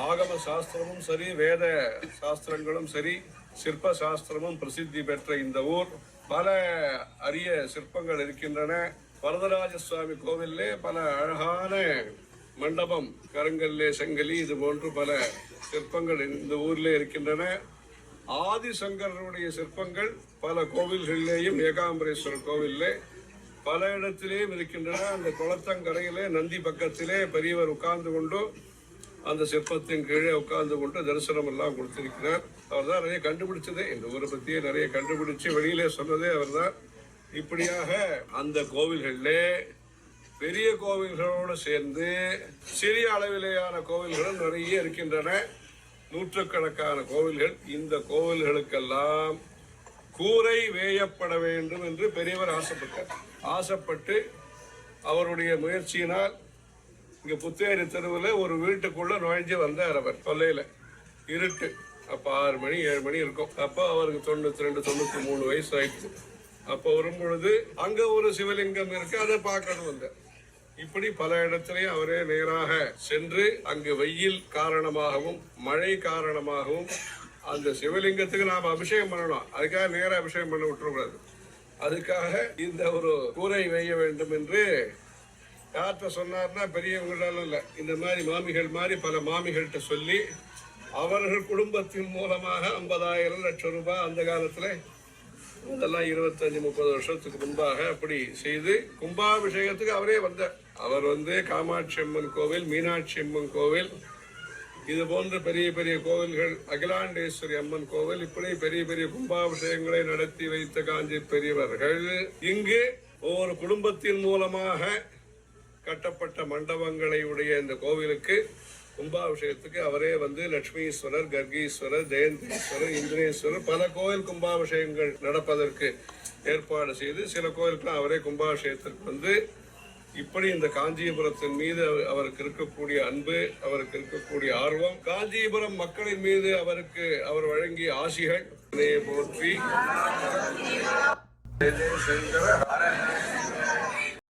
ஆகம சாஸ்திரமும் சரி வேத சாஸ்திரங்களும் சரி சிற்ப சாஸ்திரமும் பிரசித்தி பெற்ற இந்த ஊர். பல அரிய சிற்பங்கள் இருக்கின்றன. வரதராஜ சுவாமி கோவிலே பல அழகான மண்டபம் கருங்கல்லே செங்கலி இது போன்று பல சிற்பங்கள் இந்த ஊரில் இருக்கின்றன. ஆதிசங்கரனுடைய சிற்பங்கள் பல கோவில்களிலேயும் ஏகாம்பரேஸ்வரர் கோவிலே பல இடத்திலேயும் இருக்கின்றன. அந்த குளத்தங்கரையிலே நந்தி பக்கத்திலே பெரியவர் உட்கார்ந்து கொண்டு அந்த சிற்பத்தின் கீழே உட்கார்ந்து கொண்டு தரிசனம் எல்லாம் கொடுத்திருக்கிறார். அவர் தான் நிறைய கண்டுபிடிச்சதே. இந்த ஊரை பற்றியே நிறைய கண்டுபிடிச்சு வெளியிலே சொன்னதே அவர்தான். இப்படியாக அந்த கோவில்களிலே பெரிய கோவில்களோடு சேர்ந்து சிறிய அளவிலேயான கோவில்களும் நிறைய இருக்கின்றன. நூற்றுக்கணக்கான கோவில்கள். இந்த கோவில்களுக்கெல்லாம் கூரை வேயப்பட வேண்டும் என்று பெரியவர் ஆசைப்பட்டார். ஆசைப்பட்டு அவருடைய முயற்சியினால் இங்க புத்தேரி தெருவில் ஒரு வீட்டுக்குள்ள நுழைஞ்சு வந்தார் அவர் கொல்லையில இருட்டு. அப்ப ஆறு மணி ஏழு மணி இருக்கும். அப்போ அவருக்கு தொண்ணூத்தி ரெண்டு தொண்ணூத்தி மூணு வயசு ஆயிடுச்சு. அப்போ வரும் பொழுது அங்க ஒரு சிவலிங்கம் இருக்கு அதை பார்க்கணும் வந்தார். இப்படி பல இடத்திலையும் அவரே நேராக சென்று அங்கு வெயில் காரணமாகவும் மழை காரணமாகவும் அந்த சிவலிங்கத்துக்கு நாம் அபிஷேகம் பண்ணணும். அதுக்காக நேர அபிஷேகம் பண்ண விட்டுறக்கூடாது. அதுக்காக இந்த ஒரு கூரை வெய்ய வேண்டும் என்று யார்கிட்ட சொன்னார்னா பெரியவங்களால இல்லை. இந்த மாதிரி மாமிகள் மாதிரி பல மாமிகள்கிட்ட சொல்லி அவர்கள் குடும்பத்தின் மூலமாக ஐம்பதாயிரம் லட்சம் ரூபாய் அந்த காலத்தில் இதெல்லாம் இருபத்தஞ்சி முப்பது வருஷத்துக்கு முன்பாக அப்படி செய்து கும்பாபிஷேகத்துக்கு அவரே வந்தார். அவர் வந்து காமாட்சி அம்மன் கோவில் மீனாட்சி அம்மன் கோவில் இது போன்ற பெரிய பெரிய கோவில்கள் அகிலாண்டேஸ்வரி அம்மன் கோவில் இப்படி பெரிய பெரிய கும்பாபிஷேகங்களை நடத்தி வைத்த காஞ்சி பெரியவர்கள் இங்கு ஒவ்வொரு குடும்பத்தின் மூலமாக கட்டப்பட்ட மண்டபங்களை உடைய இந்த கோவிலுக்கு கும்பாபிஷேகத்துக்கு அவரே வந்து லட்சுமீஸ்வரர் கர்கீஸ்வரர் ஜெயந்தீஸ்வரர் இந்திரேஸ்வரர் பல கோவில் கும்பாபிஷேகங்கள் நடப்பதற்கு ஏற்பாடு செய்து சில கோவிலுக்குலாம் அவரே கும்பாபிஷேகத்திற்கு வந்து இப்படி இந்த காஞ்சிபுரத்தின் மீது அவர்- அவருக்கு இருக்கக்கூடிய அன்பு அவருக்கு இருக்கக்கூடிய ஆர்வம் காஞ்சிபுரம் மக்களின் மீது அவருக்கு அவர் வழங்கிய ஆசிகள் இதையே போற்றி.